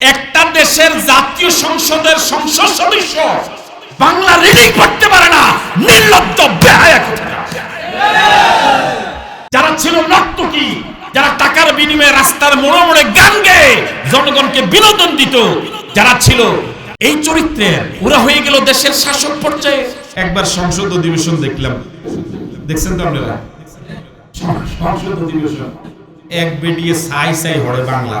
একটা দেশের জাতীয় সংসদের সংসদ সদস্য বাংলা রিডিং পড়তে পারে না বেহায়া কোথাকার। যারা ছিল নর্তকী যারা টাকার বিনিময়ে রাস্তার মোড়ে মোড়ে গান গেয়ে জনগণকে বিনোদন দিত। যারা ছিল এই চরিত্রে ওরা হয়ে গেল দেশের শাসক পর্যায়ে। একবার সংসদ অধিবেশন দেখলাম। দেখছেন তো আপনারা? সংসদ অধিবেশন। এক বেডিয়ে সাই সাই হরে বাংলা।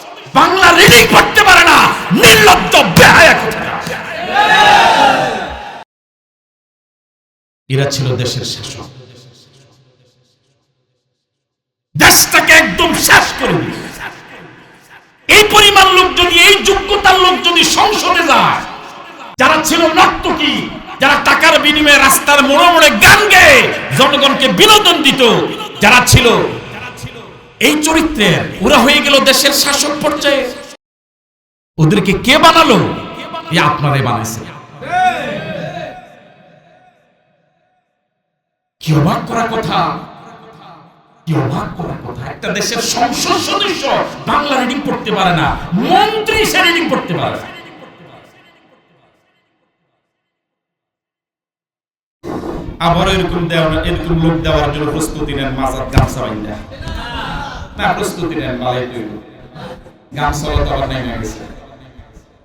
বাংলা রিডিং পড়তে পারে না, নির্লজ্জ, বেহায়া। এরা ছিল দেশের শাসক দেশটাকে একদম শেষ করে। এই পরিমাণ লোক যদি, এই যোগ্যতার লোক যদি সংসদে যায়, যারা ছিল নর্তকী যারা টাকার বিনিময়ে রাস্তার মোড়ে মোড়ে গান গেয়ে, জনগণকে বিনোদন দিত, যারা ছিল এই চরিত্রের ওরা হয়ে গেল দেশের শাসক পর্যায়ে। ওদেরকে কে বানালো? এ আপনারাই বানাইছে কি অবাক করা কথা? কি অবাক করার কথা? একটা দেশের সংসদ সদস্য বাংলা রিডিং পড়তে পারে না, মন্ত্রী সে রিডিং পড়তে পারে না। আবার এরকম দেওয়া এরকম লোক দেওয়ার জন্য প্রস্তুতি নেন, মাজার গামছা বাইন্দা। না প্রস্তুতি নেন মালাই গান গামছা তো আবার নেমে গেছে।